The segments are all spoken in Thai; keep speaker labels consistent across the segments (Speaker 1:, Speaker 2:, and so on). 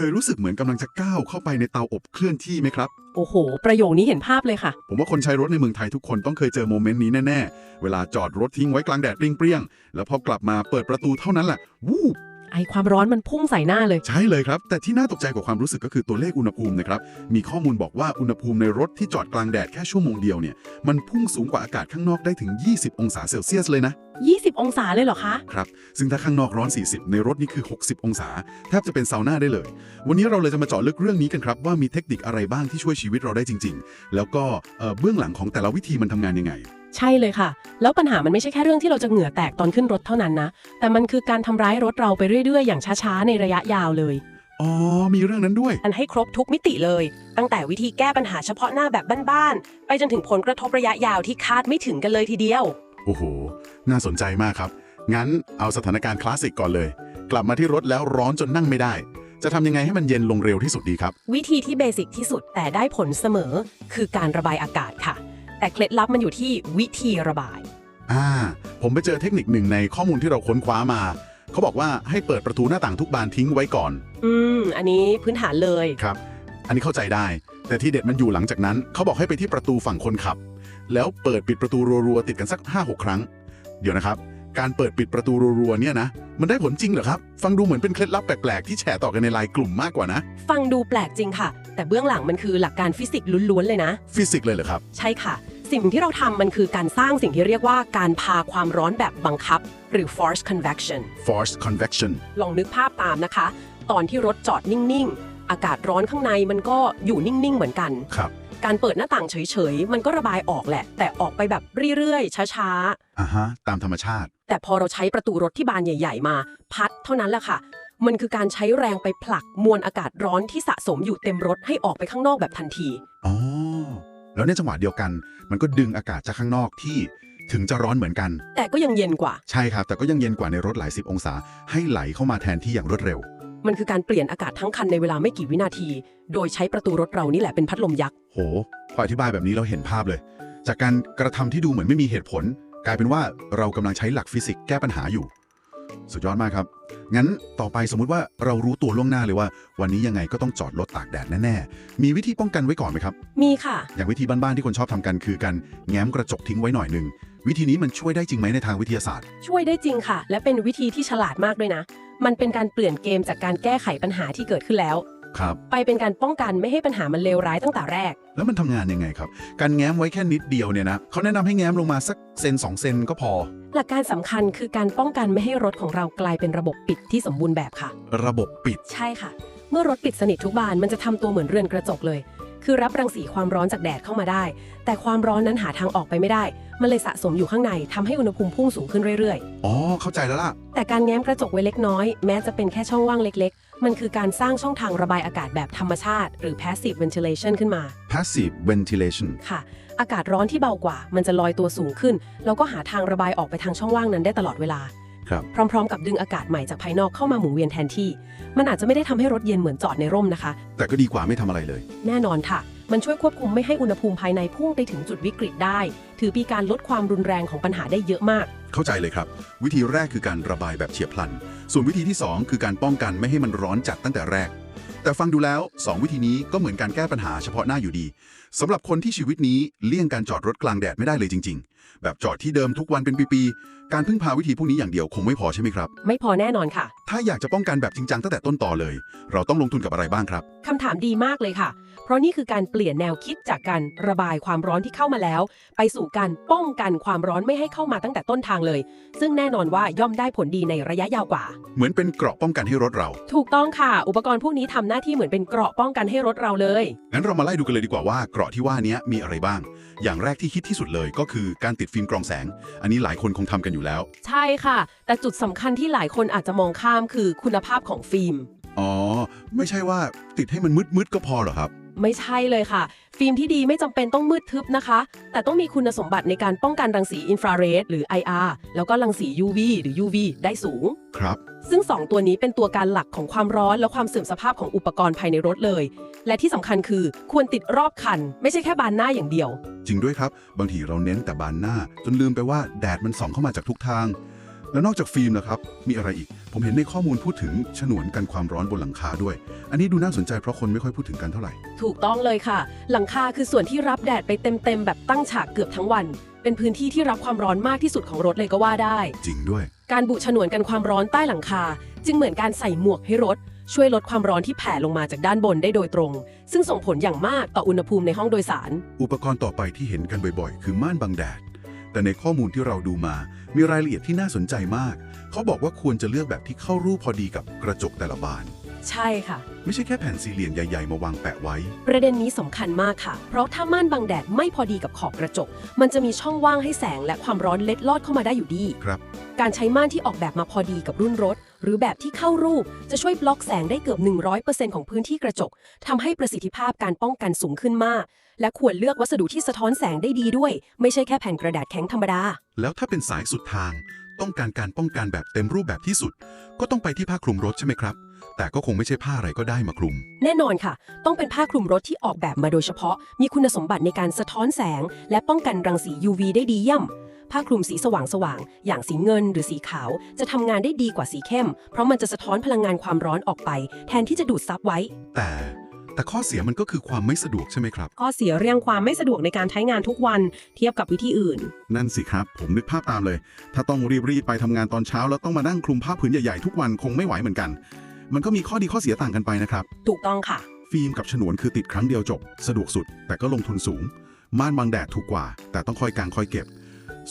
Speaker 1: เคยรู้สึกเหมือนกำลังจะก้าวเข้าไปในเตาอบเคลื่อนที่ไหมครับ
Speaker 2: โอ้โห ประโยคนี้เห็นภาพเลยค่ะ
Speaker 1: ผมว่าคนใช้รถในเมืองไทยทุกคนต้องเคยเจอโมเมนต์นี้แน่ ๆ เวลาจอดรถทิ้งไว้กลางแดดเปรี้ยงๆ แล้วพอกลับมาเปิดประตูเท่านั้นแหละ วูบ
Speaker 2: ไอความร้อนมันพุ่งใส่หน้าเลย
Speaker 1: ใช่เลยครับ แต่ที่น่าตกใจกว่าความรู้สึกก็คือตัวเลขอุณหภูมินะครับ มีข้อมูลบอกว่าอุณหภูมิในรถที่จอดกลางแดดแค่ชั่วโมงเดียวเนี่ย มันพุ่งสูงกว่าอากาศข้างนอกได้ถึง 20 องศาเซลเซียสเลยนะ
Speaker 2: 20 องศาเลยเหรอคะ
Speaker 1: ครับ ซึ่งถ้าข้างนอกร้อน 40 ในรถนี่คือ 60 องศา แทบจะเป็นซาวน่าได้เลย วันนี้เราเลยจะมาเจาะลึกเรื่องนี้กันครับว่ามีเทคนิคอะไรบ้างที่ช่วยชีวิตเราได้จริง ๆ แล้วก็เอ่อเบื้องหลังของแต่ละวิธีมันทำงานยังไง
Speaker 2: ใช่เลยค่ะ แล้วปัญหามันไม่ใช่แค่เรื่องที่เราจะเหงื่อแตกตอนขึ้นรถเท่านั้นนะ แต่มันคือการทำร้ายรถเราไปเรื่อยๆ อย่างช้าๆ ในระยะยาวเลย
Speaker 1: อ๋อ มีเรื่องนั้นด้วย
Speaker 2: อันให้ครบทุกมิติเลย ตั้งแต่วิธีแก้ปัญหาเฉพาะหน้าแบบบ้านๆ ไปจนถึงผลกระทบระยะยาวที่คาดไม่ถึงกันเลยทีเดียว
Speaker 1: โอ้โห น่าสนใจมากครับ งั้นเอาสถานการณ์คลาสสิกก่อนเลย กลับมาที่รถแล้วร้อนจนนั่งไม่ได้ จะทำยังไงให้มันเย็นลงเร็วที่สุดดีครับ
Speaker 2: วิธีที่เบสิกที่สุดแต่ได้ผลเสมอ คือการระบายอากาศค่ะ แต่เคล็ดลับมันอยู่ที่วิธีระบาย
Speaker 1: อ่า ผมไปเจอเทคนิคหนึ่งในข้อมูลที่เราค้นคว้ามา เขาบอกว่าให้เปิดประตูหน้าต่างทุกบานทิ้งไว้ก่อน
Speaker 2: อืม อันนี้พื้นฐานเลย
Speaker 1: ครับ อันนี้เข้าใจได้ แต่ที่เด็ดมันอยู่หลังจากนั้น เขาบอกให้ไปที่ประตูฝั่งคนขับ แล้วเปิดปิดประตูรัวๆติดกันสัก5-6ครั้ง เดี๋ยวนะครับ การเปิดปิดประตูรัวๆเนี่ยนะ มันได้ผลจริงเหรอครับ ฟังดูเหมือนเป็นเคล็ดลับแปลกๆ ที่แชร์ต่อกันในไลน์กลุ่มมากกว่านะ
Speaker 2: ฟังดูแปลกจริงค่ะ แต่เบื้องหลังมันคือหลักการฟิสิกส์ล้วนๆเลยนะ
Speaker 1: ฟิสิกส์เลยเหรอครับ
Speaker 2: ใช่ค่ะ สิ่งที่เราทำมันคือการสร้างสิ่งที่เรียกว่าการพาความร้อนแบบบังคับ หรือ force convection
Speaker 1: force convection
Speaker 2: ลองนึกภาพตามนะคะ ตอนที่รถจอดนิ่งๆ อากาศร้อนข้างในมันก็อยู่นิ่งๆ เหมือนกัน
Speaker 1: ครับ
Speaker 2: การเปิดหน้าต่างเฉยๆ มันก็ระบายออกแหละ แต่ออกไปแบบเรื่อยๆ ช้า
Speaker 1: อ่าฮะ ตามธรรมชาติ
Speaker 2: ๆ แต่พอเราใช้ประตูรถที่บานใหญ่ ๆ มา พัดเท่านั้นแหละค่ะ มันคือการใช้แรงไปผลักมวลอากาศร้อนที่สะสมอยู่เต็มรถให้ออกไปข้างนอกแบบทันที
Speaker 1: อ๋อ แล้วในจังหวะเดียวกัน มันก็ดึงอากาศจากข้างนอกที่ถึงจะร้อนเหมือนกัน
Speaker 2: แต่ก็ยังเย็นกว่า
Speaker 1: ใช่ครับ แต่ก็ยังเย็นกว่าในรถหลายสิบองศา ให้ไหลเข้ามาแทนที่อย่างรวดเร็ว
Speaker 2: มันคือการเปลี่ยนอากาศทั้งคันในเวลาไม่กี่วินาที โดยใช้ประตูรถเรานี่แหละเป็นพัดลมยักษ์
Speaker 1: โห พออธิบายแบบนี้เราเห็นภาพเลย จากการกระทำที่ดูเหมือนไม่มีเหตุผล กลายเป็นว่าเรากำลังใช้หลักฟิสิกส์แก้ปัญหาอยู่ สุดยอดมากครับ งั้นต่อไปสมมุติว่าเรารู้ตัวล่วงหน้าเลยว่า วันนี้ยังไงก็ต้องจอดรถตากแดดแน่ๆ มีวิธีป้องกันไว้ก่อนไหมครับ
Speaker 2: มีค่ะ
Speaker 1: อย่างวิธีบ้านๆที่คนชอบทำกันคือการแง้มกระจกทิ้งไว้หน่อยหนึ่งวิธีนี้มันช่วยได้จริงไหมในทางวิทยาศาสตร์
Speaker 2: ช่วยได้จริงค่ะ และเป็นวิธีที่ฉลาดมากด้วยนะ มันเป็นการเปลี่ยนเกมจากการแก้ไขปัญหาที่เกิดขึ้นแล้ว
Speaker 1: ครับ
Speaker 2: ไปเป็นการป้องกันไม่ให้ปัญหามันเลวร้ายตั้งแต่แรก
Speaker 1: แล้วมันทำงานยังไงครับ การแง้มไว้แค่นิดเดียวเนี่ยนะเขาแนะนำให้แง้มลงมาสักเซนสองเซนก็พอ
Speaker 2: หลักการสำคัญคือการป้องกันไม่ให้รถของเรากลายเป็นระบบปิดที่สมบูรณ์แบบค่ะ
Speaker 1: ระบบปิด
Speaker 2: ใช่ค่ะ เมื่อรถปิดสนิททุกบานมันจะทำตัวเหมือนเรือนกระจกเลย คือรับรังสีความร้อนจากแดดเข้ามาได้ แต่ความร้อนนั้นหาทางออกไปไม่ได้ มันเลยสะสมอยู่ข้างในทำให้อุณหภูมิพุ่งสูงขึ้นเรื่อย
Speaker 1: อ๋อ เข้าใจแล้วล่ะ
Speaker 2: ๆแต่การแง้มกระจกไว้เล็กน้อย แม้จะเป็นแค่ช่องว่างเล็กๆ มันคือการสร้างช่องทางระบายอากาศแบบธรรมชาติ หรือ passive ventilation ขึ้นมา
Speaker 1: passive ventilation
Speaker 2: ค่ะ อากาศร้อนที่เบากว่า มันจะลอยตัวสูงขึ้น แล้วก็หาทางระบายออกไปทางช่องว่างนั้นได้ตลอดเวลา
Speaker 1: ครับ
Speaker 2: พร้อมๆ กับดึงอากาศใหม่จากภายนอกเข้ามาหมุนเวียนแทนที่ มันอาจจะไม่ได้ทำให้รถเย็นเหมือนจอดในร่มนะคะ
Speaker 1: แต่ก็ดีกว่าไม่ทำอะไรเลย
Speaker 2: แน่นอนค่ะ มันช่วยควบคุมไม่ให้อุณหภูมิภายในพุ่งไปถึงจุดวิกฤตได้ ถือเป็นการลดความรุนแรงของปัญหาได้เยอะมาก
Speaker 1: เข้าใจเลยครับ วิธีแรกคือการระบายแบบเฉียบพลัน ส่วนวิธีที่ 2 คือการป้องกันไม่ให้มันร้อนจัดตั้งแต่แรก แต่ฟังดูแล้ว 2 วิธีนี้ก็เหมือนการแก้ปัญหาเฉพาะหน้าอยู่ดีสำหรับคนที่ชีวิตนี้เลี่ยงการจอดรถกลางแดดไม่ได้เลยจริง ๆ แบบจอดที่เดิมทุกวันเป็นปีๆ การพึ่งพาวิธีพวกนี้อย่างเดียวคงไม่พอใช่ไหมครับ
Speaker 2: ไม่พอแน่นอนค่ะ
Speaker 1: ถ้าอยากจะป้องกันแบบจริงจังตั้งแต่ต้นต่อเลย เราต้องลงทุนกับอะไรบ้างครับ
Speaker 2: คำถามดีมากเลยค่ะ เพราะนี่คือการเปลี่ยนแนวคิดจากการระบายความร้อนที่เข้ามาแล้ว ไปสู่การป้องกันความร้อนไม่ให้เข้ามาตั้งแต่ต้นทางเลย ซึ่งแน่นอนว่าย่อมได้ผลดีในระยะยาวกว่า
Speaker 1: เหมือนเป็นเกราะป้องกันให้รถเรา
Speaker 2: ถูกต้องค่ะ อุปกรณ์พวกนี้ทำหน้าที่เหมือนเป็นเกราะป้องกันให้รถเราเลย
Speaker 1: งั้นเรามาไล่ดูกันเลยดีกว่าว่าเกราะที่ว่านี้มีอะไรบ้าง อย่างแรกที่ฮิตที่สุดเลยก็คือการติดฟิล์มกรองแสง อันนี้หลายคนคงทำกันอยู่แล้ว
Speaker 2: ใช่ค่ะ แต่จุดสำคัญที่หลายคนอาจจะมองข้ามคือคุณภาพของฟิล์ม
Speaker 1: อ๋อ ไม่ใช่ว่าติดให้มันมืดๆก็พอเหรอครับ
Speaker 2: ไม่ใช่เลยค่ะ ฟิล์มที่ดีไม่จำเป็นต้องมืดทึบนะคะ แต่ต้องมีคุณสมบัติในการป้องกันรังสีอินฟราเรดหรือ IR แล้วก็รังสี UV หรือ UV ได้สูง
Speaker 1: ครับ
Speaker 2: ซึ่ง 2 ตัวนี้เป็นตัวการหลักของความร้อนและความเสื่อมสภาพของอุปกรณ์ภายในรถเลย และที่สำคัญคือควรติดรอบคัน ไม่ใช่แค่บานหน้าอย่างเดียว
Speaker 1: จริงด้วยครับ บางทีเราเน้นแต่บานหน้า จนลืมไปว่าแดดมันส่องเข้ามาจากทุกทาง แล้วนอกจากฟิล์มนะครับ มีอะไรอีก ผมเห็นในข้อมูลพูดถึงฉนวนกันความร้อนบนหลังคาด้วย อันนี้ดูน่าสนใจเพราะคนไม่ค่อยพูดถึงกันเท่าไหร่
Speaker 2: ถูกต้องเลยค่ะ หลังคาคือส่วนที่รับแดดไปเต็มๆ แบบตั้งฉากเกือบทั้งวัน เป็นพื้นที่ที่รับความร้อนมากที่สุดของรถเลยก็ว่าได้
Speaker 1: จริงด้วย
Speaker 2: การบุฉนวนกันความร้อนใต้หลังคา จึงเหมือนการใส่หมวกให้รถ ช่วยลดความร้อนที่แผ่ลงมาจากด้านบนได้โดยตรง ซึ่งส่งผลอย่างมากต่ออุณหภูมิในห้องโดยสาร
Speaker 1: อุปกรณ์ต่อไปที่เห็นกันบ่อยๆ คือม่านบังแดด แต่ในข้อมูลที่เราดูมา มีรายละเอียดที่น่าสนใจมาก เขาบอกว่าควรจะเลือกแบบที่เข้ารูปพอดีกับกระจกแต่ละบาน
Speaker 2: ใช่ค่ะ
Speaker 1: ไม่ใช่แค่แผ่นสี่เหลี่ยมใหญ่ๆ มาวางแปะไว้
Speaker 2: ประเด็นนี้สำคัญมากค่ะ เพราะถ้าม่านบังแดดไม่พอดีกับขอบกระจก มันจะมีช่องว่างให้แสงและความร้อนเล็ดลอดเข้ามาได้อยู่ดี
Speaker 1: ครับ
Speaker 2: การใช้ม่านที่ออกแบบมาพอดีกับรุ่นรถ หรือแบบที่เข้ารูปจะช่วยบล็อกแสงได้เกือบ 100%ของพื้นที่กระจกทำให้ประสิทธิภาพการป้องกันสูงขึ้นมาก และควรเลือกวัสดุที่สะท้อนแสงได้ดีด้วย ไม่ใช่แค่แผ่นกระดาษแข็งธรรมดา
Speaker 1: แล้วถ้าเป็นสายสุดทาง ต้องการการป้องกันแบบเต็มรูปแบบที่สุด ก็ต้องไปที่ผ้าคลุมรถใช่ไหมครับแต่ก็คงไม่ใช่ผ้าอะไรก็ได้มาคลุม
Speaker 2: แน่นอนค่ะ ต้องเป็นผ้าคลุมรถที่ออกแบบมาโดยเฉพาะ มีคุณสมบัติในการสะท้อนแสง และป้องกันรังสี UV ได้ดีเยี่ยม ผ้าคลุมสีสว่างๆ อย่างสีเงินหรือสีขาว จะทำงานได้ดีกว่าสีเข้ม เพราะมันจะสะท้อนพลังงานความร้อนออกไป แทนที่จะดูดซับไว้
Speaker 1: แต่แต่ข้อเสียมันก็คือความไม่สะดวกใช่ไหมครับ
Speaker 2: ข้อเสียเรื่องความไม่สะดวกในการใช้งานทุกวันเทียบกับวิธีอื่น
Speaker 1: นั่นสิครับ ผมนึกภาพตามเลย ถ้าต้องรีบๆไปทำงานตอนเช้า แล้วต้องมานั่งคลุมผ้าผืนใหญ่ๆทุกวันคงไม่ไหวเหมือนกัน มันก็มีข้อดีข้อเสียต่างกันไปนะครับ
Speaker 2: ถูกต้องค่ะ
Speaker 1: ฟิล์มกับฉนวนคือติดครั้งเดียวจบ สะดวกสุด แต่ก็ลงทุนสูง ม่านบังแดดถูกกว่า แต่ต้องคอยกางคอยเก็บ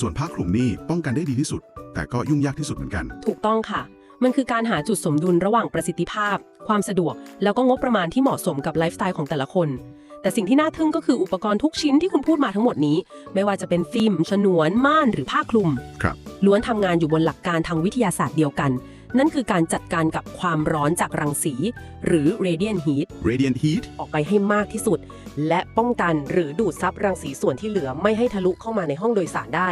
Speaker 1: ส่วนผ้าคลุมนี่ป้องกันได้ดีที่สุด แต่ก็ยุ่งยากที่สุดเหมือนกัน
Speaker 2: ถูกต้องค่ะ มันคือการหาจุดสมดุลระหว่างประสิทธิภาพ ความสะดวก แล้วก็งบประมาณที่เหมาะสมกับไลฟ์สไตล์ของแต่ละคน แต่สิ่งที่น่าทึ่งก็คืออุปกรณ์ทุกชิ้นที่คุณพูดมาทั้งหมดนี้ ไม่ว่าจะเป็นฟิล์ม ฉนวน ม่าน หรือผ้าคลุม
Speaker 1: ครับ
Speaker 2: ล้วนทำงานอยู่บนหลักการทางวิทยาศาสตร์เดียวกัน นั่นคือการจัดการกับความร้อนจากรังสี หรือ radiant heat
Speaker 1: radiant heat
Speaker 2: ออกไปให้มากที่สุด และป้องกันหรือดูดซับรังสีส่วนที่เหลือไม่ให้ทะลุเข้ามาในห้องโดยสารได้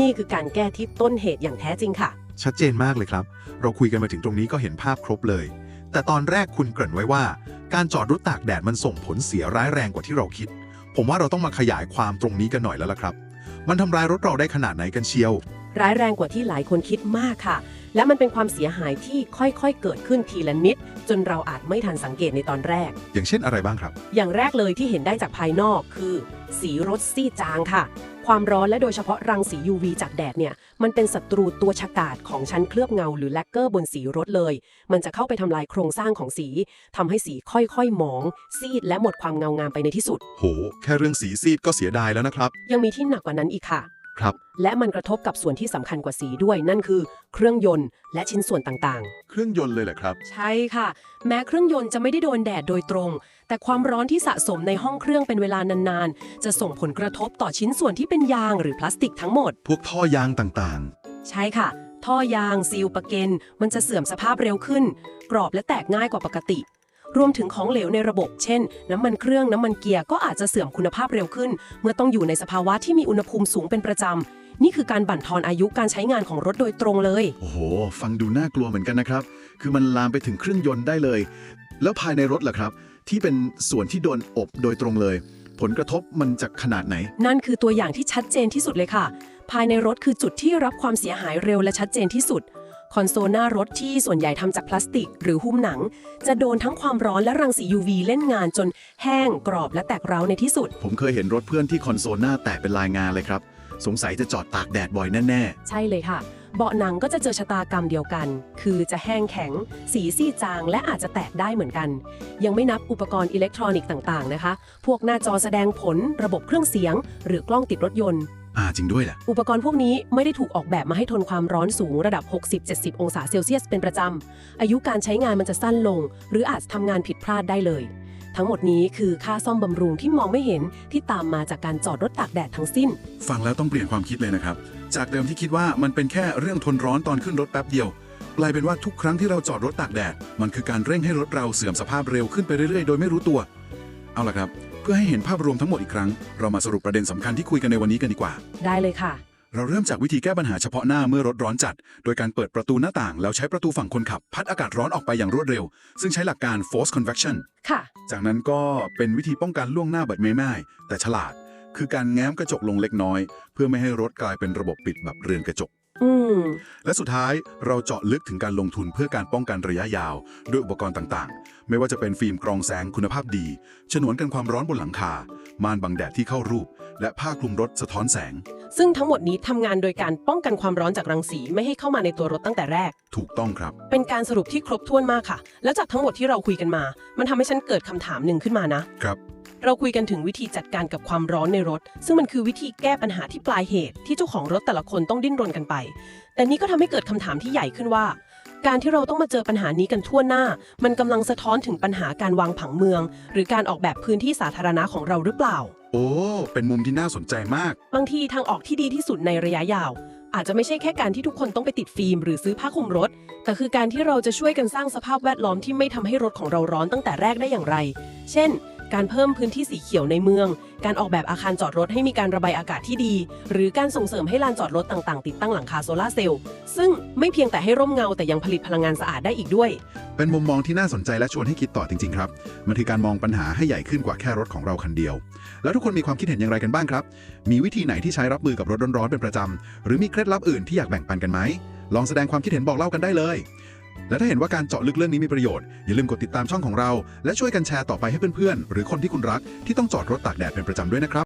Speaker 2: นี่คือการแก้ที่ต้นเหตุอย่างแท้จริงค่ะ
Speaker 3: ชัดเจนมากเลยครับ เราคุยกันมาถึงตรงนี้ก็เห็นภาพครบเลย แต่ตอนแรกคุณเกริ่นไว้ว่า การจอดรถตากแดดมันส่งผลเสียร้ายแรงกว่าที่เราคิด ผมว่าเราต้องมาขยายความตรงนี้กันหน่อยแล้วล่ะครับ มันทำร้ายรถเราได้ขนาดไหนกันเชียว
Speaker 2: ร้ายแรงกว่าที่หลายคนคิดมากค่ะ และมันเป็นความเสียหายที่ค่อยๆ เกิดขึ้นทีละนิด จนเราอาจไม่ทันสังเกตในตอนแรก
Speaker 1: อย่างเช่นอะไรบ้างครับ
Speaker 2: อย่างแรกเลยที่เห็นได้จากภายนอกคือ สีรถซีดจางค่ะ ความร้อนและโดยเฉพาะรังสี UV จากแดดเนี่ย มันเป็นศัตรูตัวฉกาจของชั้นเคลือบเงาหรือแลกเกอร์บนสีรถเลย มันจะเข้าไปทำลายโครงสร้างของสี ทำให้สีค่อยๆหมอง ซีดและหมดความเงางามไปในที่สุด
Speaker 1: โห แค่เรื่องสีซีดก็เสียดายแล้วนะครับ
Speaker 2: ยังมีที่หนักกว่านั้นอีกค่ะ
Speaker 1: ครับ
Speaker 2: และมันกระทบกับส่วนที่สำคัญกว่าสีด้วย นั่นคือเครื่องยนต์และชิ้นส่วนต่างๆ
Speaker 1: เครื่องยนต์เลยแหละครับ
Speaker 2: ใช่ค่ะ แม้เครื่องยนต์จะไม่ได้โดนแดดโดยตรง แต่ความร้อนที่สะสมในห้องเครื่องเป็นเวลานานๆ จะส่งผลกระทบต่อชิ้นส่วนที่เป็นยางหรือพลาสติกทั้งหมด
Speaker 1: พวกท่อยางต่าง
Speaker 2: ใช่ค่ะ ท่อยางซีลประเกนมันจะเสื่อมสภาพเร็วขึ้น กรอบและแตกง่ายกว่าปกติ รวมถึงของเหลวในระบบ เช่น น้ำมันเครื่องน้ำมันเกียร์ก็อาจจะเสื่อมคุณภาพเร็วขึ้น เมื่อต้องอยู่ในสภาวะที่มีอุณหภูมิสูงเป็นประจำ นี่คือการบั่นทอนอายุการใช้งานของรถโดยตรงเลย
Speaker 1: ๆโอ้โห ฟังดูน่ากลัวเหมือนกันนะครับ คือมันลามไปถึงเครื่องยนต์ได้เลย แล้วภายในรถล่ะครับ ที่เป็นส่วนที่โดนอบโดยตรงเลย ผลกระทบมันจะขนาดไหน
Speaker 2: นั่นคือตัวอย่างที่ชัดเจนที่สุดเลยค่ะ ภายในรถคือจุดที่รับความเสียหายเร็วและชัดเจนที่สุด คอนโซลหน้ารถที่ส่วนใหญ่ทำจากพลาสติก หรือหุ้มหนัง จะโดนทั้งความร้อนและรังสี UV เล่นงานจนแห้งกรอบและแตกร้าวในที่สุด
Speaker 1: ผมเคยเห็นรถเพื่อนที่คอนโซลหน้าแตกเป็นลายงานเลยครับ สงสัยจะจอดตากแดดบ่อยแน่
Speaker 2: ใช่เลยค่ะ เบาะหนังก็จะเจอชะตากรรมเดียวกัน คือจะแห้งแข็ง สีซีดจางและอาจจะแตกได้เหมือนกัน ยังไม่นับอุปกรณ์อิเล็กทรอนิกส์ต่างๆนะคะ พวกหน้าจอแสดงผล ระบบเครื่องเสียง หรือกล้องติดรถยนต์
Speaker 1: ๆ อ่าจริงด้วยแหละ
Speaker 2: อุปกรณ์พวกนี้ไม่ได้ถูกออกแบบมาให้ทนความร้อนสูงระดับ 60-70 องศาเซลเซียสเป็นประจำ อายุการใช้งานมันจะสั้นลง หรืออาจทำงานผิดพลาดได้เลย ทั้งหมดนี้คือค่าซ่อมบำรุงที่มองไม่เห็นที่ตามมาจากการจอดรถตากแดดทั้งสิ้น
Speaker 1: ฟังแล้วต้องเปลี่ยนความคิดเลยนะครับ จากเดิมที่คิดว่ามันเป็นแค่เรื่องทนร้อนตอนขึ้นรถแป๊บเดียว กลายเป็นว่าทุกครั้งที่เราจอดรถตากแดด มันคือการเร่งให้รถเราเสื่อมสภาพเร็วขึ้นไปเรื่อยๆ โดยไม่รู้ตัว เอาล่ะครับเพื่อให้เห็นภาพรวมทั้งหมดอีกครั้ง เรามาสรุปประเด็นสำคัญที่คุยกันในวันนี้กันดีกว่า
Speaker 2: ได้เลยค่ะ
Speaker 1: เราเริ่มจากวิธีแก้ปัญหาเฉพาะหน้าเมื่อรถร้อนจัด โดยการเปิดประตูหน้าต่าง แล้วใช้ประตูฝั่งคนขับ พัดอากาศร้อนออกไปอย่างรวดเร็ว ซึ่งใช้หลักการ force convection
Speaker 2: ค่ะ
Speaker 1: จากนั้นก็เป็นวิธีป้องกันล่วงหน้าแบบไม่ไม่แต่ฉลาด คือการแง้มกระจกลงเล็กน้อย เพื่อไม่ให้รถกลายเป็นระบบปิดแบบเรือนกระจก
Speaker 2: อืม
Speaker 1: และสุดท้ายเราเจาะลึกถึงการลงทุนเพื่อการป้องกันระยะยาว ด้วยอุปกรณ์ต่างๆ ไม่ว่าจะเป็นฟิล์มกรองแสงคุณภาพดี ฉนวนกันความร้อนบนหลังคา ม่านบังแดดที่เข้ารูป และผ้าคลุมรถสะท้อนแสง
Speaker 2: ซึ่งทั้งหมดนี้ทำงานโดยการป้องกันความร้อนจากรังสีไม่ให้เข้ามาในตัวรถตั้งแต่แรก
Speaker 1: ถูกต้องครับ
Speaker 2: เป็นการสรุปที่ครบถ้วนมากค่ะ แล้วจากทั้งหมดที่เราคุยกันมา มันทำให้ฉันเกิดคำถามหนึ่งขึ้นมานะ
Speaker 1: ครับ
Speaker 2: เราคุยกันถึงวิธีจัดการกับความร้อนในรถ ซึ่งมันคือวิธีแก้ปัญหาที่ปลายเหตุ ที่เจ้าของรถแต่ละคนต้องดิ้นรนกันไป แต่นี่ก็ทำให้เกิดคำถามที่ใหญ่ขึ้นว่า การที่เราต้องมาเจอปัญหานี้กันทั่วหน้า มันกำลังสะท้อนถึงปัญหาการวางผังเมือง หรือการออกแบบพื้นที่สาธารณะของเราหรือเปล่า
Speaker 1: โอ้ เป็นมุมที่น่าสนใจมาก
Speaker 2: บางทีทางออกที่ดีที่สุดในระยะยาวอาจจะไม่ใช่แค่การที่ทุกคนต้องไปติดฟิล์มหรือซื้อผ้าคลุมรถ แต่คือการที่เราจะช่วยกันสร้างสภาพแวดล้อมที่ไม่ทำให้รถของเราร้อนตั้งแต่แรกได้อย่างไร เช่น การเพิ่มพื้นที่สีเขียวในเมือง การออกแบบอาคารจอดรถให้มีการระบายอากาศที่ดี หรือการส่งเสริมให้ลานจอดรถต่างๆ ติดตั้งหลังคาโซลาร์เซลล์ซึ่งไม่เพียงแต่ให้ร่มเงาแต่ยังผลิตพลังงานสะอาดได้อีกด้วย
Speaker 1: เป็นมุมมองที่น่าสนใจและชวนให้คิดต่อจริงๆครับ มันคือการมองปัญหาให้ใหญ่ขึ้นกว่าแค่รถของเราคันเดียว แล้วทุกคนมีความคิดเห็นอย่างไรกันบ้างครับ มีวิธีไหนที่ใช้รับมือกับรถร้อนๆเป็นประจำหรือมีเคล็ดลับอื่นที่อยากแบ่งปันกันไหมลองแสดงความคิดเห็นบอกเล่ากันได้เลย และถ้าเห็นว่าการเจาะลึกเรื่องนี้มีประโยชน์ อย่าลืมกดติดตามช่องของเรา และช่วยกันแชร์ต่อไปให้เพื่อนๆ หรือคนที่คุณรักที่ต้องจอดรถตากแดดเป็นประจำด้วยนะครับ